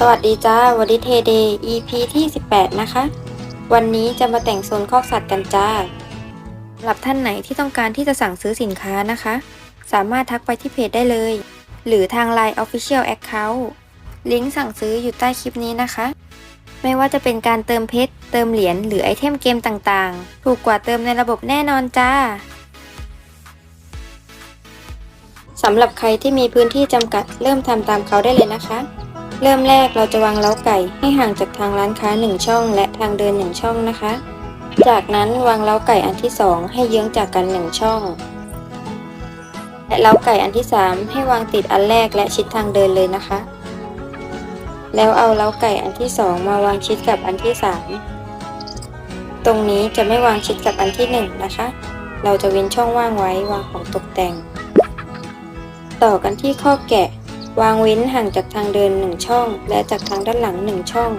สวัสดีจ้าวันนี้เทเดย์ EP ที่ 18 นะคะ วันนี้จะมาแต่งโซนคอกสัตว์กันจ้าสำหรับท่านไหนที่ต้องการที่จะสั่งซื้อสินค้านะคะ สามารถทักไปที่เพจได้เลย หรือทาง Line Official Account ลิงก์สั่งซื้ออยู่ใต้คลิปนี้นะคะ ไม่ว่าจะเป็นการเติมเพชร เติมเหรียญ หรือไอเทมเกมต่างๆ ถูกกว่าเติมในระบบแน่นอนจ้าสำหรับใครที่มีพื้นที่จำกัดเริ่มทำตามเขาได้เลยนะคะ เริ่มแรกเราจะวางเล้าไก่ให้ห่างจากทางร้านค้า 1 ช่อง และทางเดิน 1 ช่องนะคะ จากนั้นวางเล้าไก่อันที่ 2 ให้เยื้องจากกัน 1 ช่อง และเล้าไก่อันที่ 3 ให้วางติดอันแรกและชิดทางเดินเลยนะคะ แล้วเอาเล้าไก่อันที่ 2 มาวางชิดกับอันที่ 3 ตรงนี้จะไม่วางชิดกับอันที่ 1 นะคะ เราจะเว้นช่องว่างไว้วางของตกแต่ง ต่อกันที่ข้อแกะ วางเว้นห่างจากทางเดิน 1 ช่อง และจากทางด้านหลัง 1 ช่อง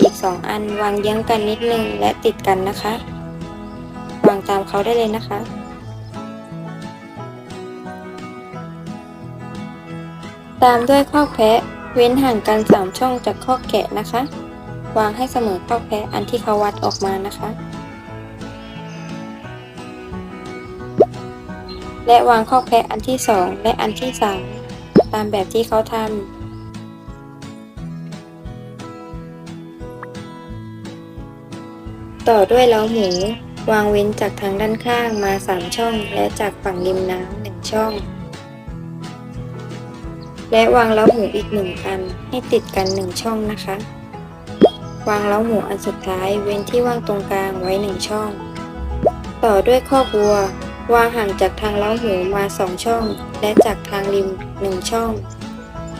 อีก 2 อันวางเยื้องกันนิดนึงและติดกันนะคะ วางตามเขาได้เลยนะคะตามด้วยข้อแพะ เว้นห่างกัน 3 ช่องจากข้อแกะนะคะ วางให้เสมอข้อแพะอันที่เขาวัดออกมานะคะ และวางข้อแพะอันที่ 2 และอันที่ 3 ตามแบบที่เขาทำต่อด้วยเล้าหมู วางเว้นจากทางด้านข้างมา 3 ช่อง และจากฝั่งริมน้ำหนึ่งช่อง และวางเล้าหมูอีกหนึ่งอันให้ติดกัน1ช่องนะคะ วางเล้าหมูอันสุดท้ายเว้นที่ว่างตรงกลางไว้1ช่อง ต่อด้วยข้อกวัว วางห่างจากทางเล้าหูมา2ช่อง และจากทางริม1ช่อง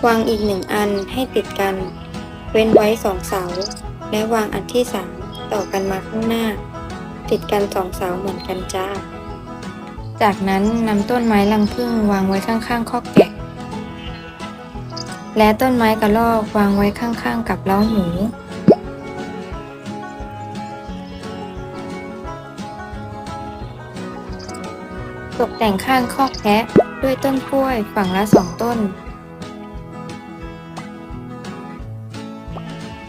วางอีก1อันให้ติดกัน เว้นไว้2เสา และวางอันที่3ต่อกันมาข้างหน้า ติดกัน2เสาเหมือนกันจ้า จากนั้นนำต้นไม้ลังพึ่งวางไว้ข้างๆคอกแกะ และต้นไม้กระรอกวางไว้ข้างๆกับเล้าหมู ตกแต่งข้างคอกแพะด้วยต้นกล้วยฝั่งละสองต้น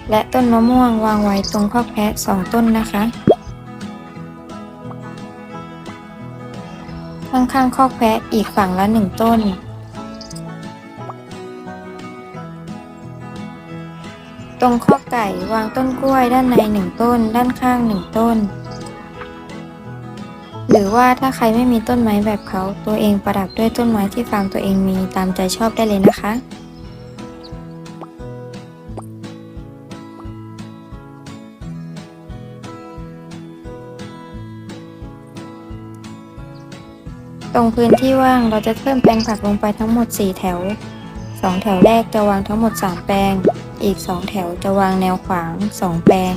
และต้นมะม่วงวางไว้ตรงคอกแพะสองต้นนะคะ ข้างๆคอกแพะอีกฝั่งละหนึ่งต้นตรงคอกไก่วางต้นกล้วยด้านในหนึ่งต้น ด้านข้างหนึ่งต้น หรือว่าถ้าใครไม่มีต้นไม้แบบเขา ตัวเองประดับด้วยต้นไม้ที่ฟาร์มตัวเองมีตามใจชอบได้เลยนะคะ ตรงพื้นที่ว่างเราจะเพิ่มแปลงผักลงไปทั้งหมด 4 แถว 2 แถวแรกจะวางทั้งหมด 3 แปลง อีก 2 แถวจะวางแนวขวาง 2 แปลง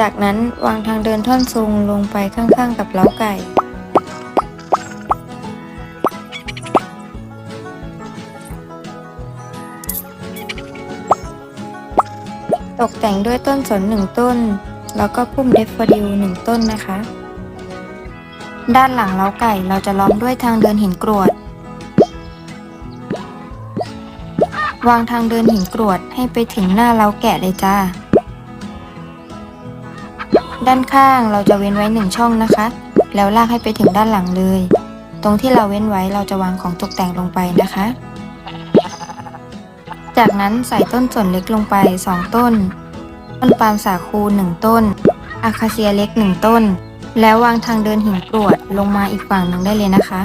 จากนั้นวางทางเดินท่อนซุงลงไปข้างๆกับเล้าไก่ ตกแต่งด้วยต้นสนหนึ่งต้น แล้วก็พุ่มเดฟฟอดิวหนึ่งต้นนะคะ ด้านหลังเล้าไก่เราจะล้อมด้วยทางเดินหินกรวด วางทางเดินหินกรวดให้ไปถึงหน้าเล้าแกะเลยจ้า ด้านข้างเราจะเว้นไว้หนึ่งช่องนะคะ แล้วลากให้ไปถึงด้านหลังเลย ตรงที่เราเว้นไว้เราจะวางของตกแต่งลงไปนะคะ จากนั้นใส่ต้นส่วนเล็กลงไป 2 ต้น ต้นปาล์มสาคู 1 ต้นอาคาเซียเล็ก 1 ต้น แล้ววางทางเดินหินกรวดลงมาอีกฝั่งหนึ่งได้เลยนะคะ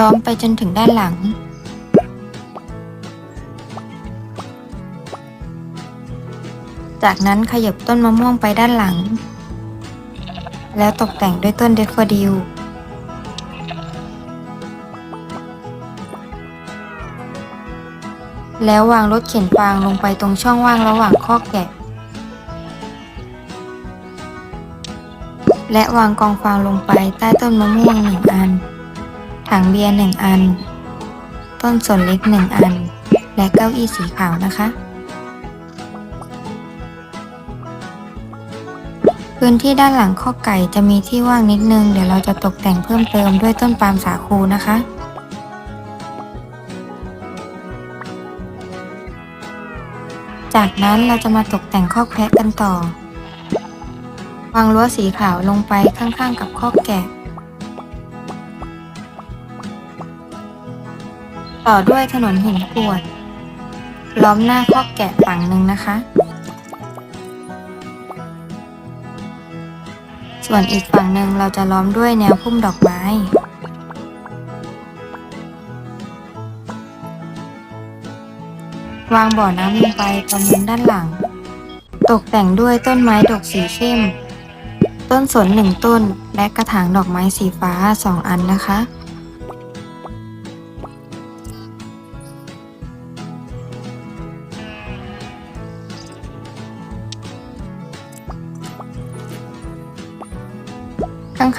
ล้อมไปจนถึงด้านหลัง จากนั้นขยับต้นมะม่วงไปด้านหลัง แล้วตกแต่งด้วยต้นเดฟโฟดิลแล้ววางรถเข็นฟางลงไปตรงช่องว่างระหว่างข้อแกะ และวางกองฟางลงไปใต้ต้นมะม่วงหนึ่งอัน ถังเบียร์หนึ่งอัน ต้นสนเล็กหนึ่งอัน และเก้าอี้สีขาวนะคะ พื้นที่ด้านหลังข้อไก่จะมีที่ว่างนิดนึง เดี๋ยวเราจะตกแต่งเพิ่มเติมด้วยต้นปาล์มสาคูนะคะจากนั้นเราจะมาตกแต่งคอกแพะกันต่อ วางรั้วสีขาวลงไปข้างๆกับคอกแกะ ต่อด้วยถนนหินกวด ล้อมหน้าคอกแกะฝั่งหนึ่งนะคะ ส่วนอีกฝั่งหนึ่งเราจะล้อมด้วยแนวพุ่มดอกไม้วางบ่อน้ำลงไปตรงมุมด้านหลัง ตกแต่งด้วยต้นไม้ดอกสีเข้ม ต้นสนหนึ่งต้น และกระถางดอกไม้สีฟ้าสองอันนะคะ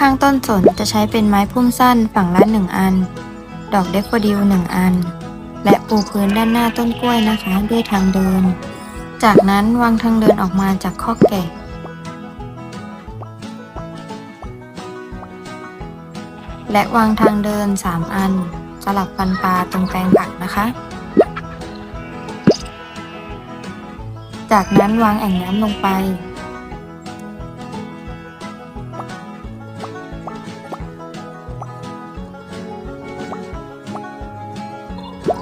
ข้างต้นสนจะใช้เป็นไม้พุ่มสั้นฝั่งละหนึ่งอัน ดอกเดฟโฟดิลหนึ่งอัน และปูพื้นด้านหน้าต้นกล้วยนะคะด้วยทางเดิน จากนั้นวางทางเดินออกมาจากคอแกะและวางทางเดิน 3 อัน สลับฟันปลาตรงแปลงผักนะคะ จากนั้นวางแอ่งน้ำลงไป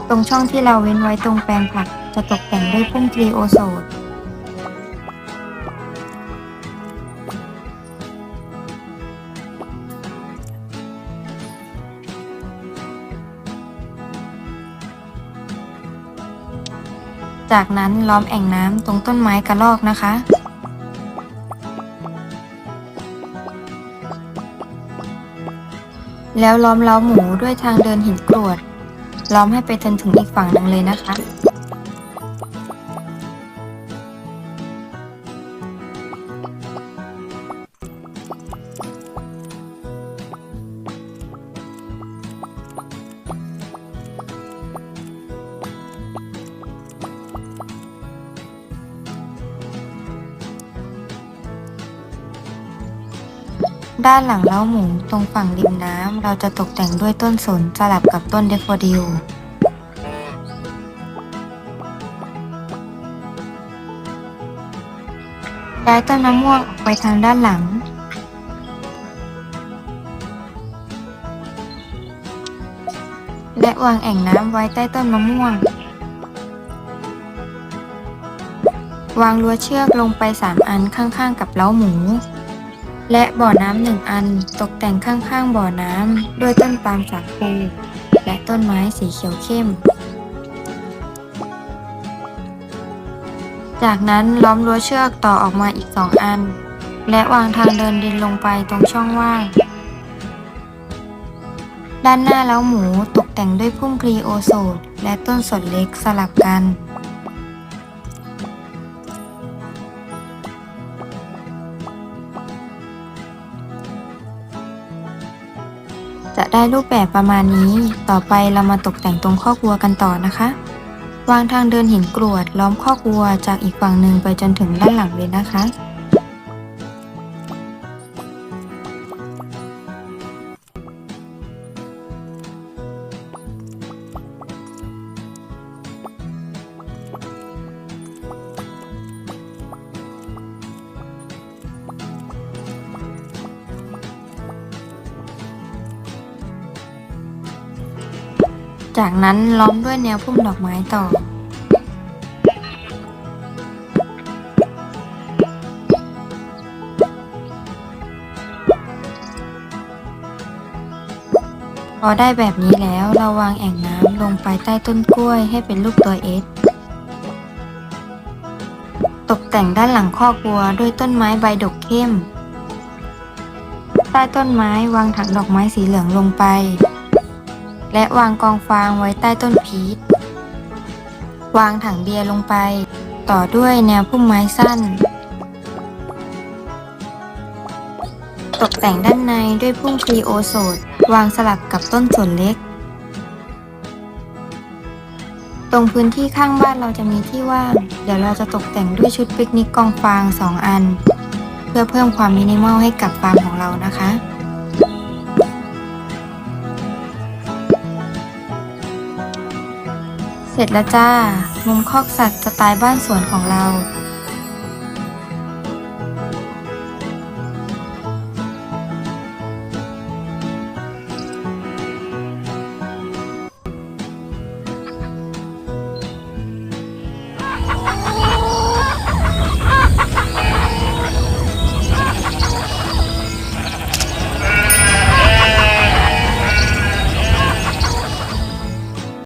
ตรงช่องที่เราเว้นไว้ตรงแปลงผักจะตกแต่งด้วยพุ่มทรีโอโซดจากนั้นล้อมแอ่งน้ำตรงต้นไม้กระรอกนะคะ แล้วล้อมเล้าหมูด้วยทางเดินหินกรวด ล้อมให้ไปจนถึงอีกฝั่งหนึ่งเลยนะคะ ด้านหลังเล้าหมูตรงฝั่งริมน้ำเราจะตกแต่งด้วยต้นสนสลับกับต้นเดฟโฟดิลย้ายต้นมะม่วงออกไปทางด้านหลัง และวางแอ่งน้ำไว้ใต้ต้นมะม่วง วางรั้วเชือกลงไป 3 อันข้างๆกับเล้าหมู และบ่อน้ำหนึ่งอันตกแต่งข้างๆบ่อน้ำด้วยต้นปาล์มสาคูและต้นไม้สีเขียวเข้ม จากนั้นล้อมรั้วเชือกต่อออกมาอีกสองอัน และวางทางเดินดินลงไปตรงช่องว่าง ด้านหน้าเล้าหมูตกแต่งด้วยพุ่มครีโอโซดและต้นสนเล็กสลับกัน จะได้รูปแบบประมาณนี้ ต่อไปเรามาตกแต่งตรงข้อกวัวกันต่อนะคะ วางทางเดินหินกรวดล้อมข้อกวัวจากอีกฝั่งหนึ่งไปจนถึงด้านหลังเลยนะคะ จากนั้นล้อมด้วยแนวพุ่มดอกไม้ต่อ พอได้แบบนี้แล้วเราวางแอ่งน้ำลงไปใต้ต้นกล้วยให้เป็นรูปตัวเอสตกแต่งด้านหลังคอกวัวด้วยต้นไม้ใบดกเข้ม ใต้ต้นไม้วางถังดอกไม้สีเหลืองลงไป และวางกองฟางไว้ใต้ต้นพีช วางถังเบียร์ลงไป ต่อด้วยแนวพุ่มไม้สั้น ตกแต่งด้านในด้วยพุ่มคลีโอโซดวางสลับกับต้นสนเล็ก ตรงพื้นที่ข้างบ้านเราจะมีที่ว่าง เดี๋ยวเราจะตกแต่งด้วยชุดปิกนิกกองฟาง 2 อัน เพื่อเพิ่มความมินิมอลให้กับฟาร์มของเรานะคะ เสร็จแล้วจ้า มุมคอกสัตว์สไตล์บ้านสวนของเรา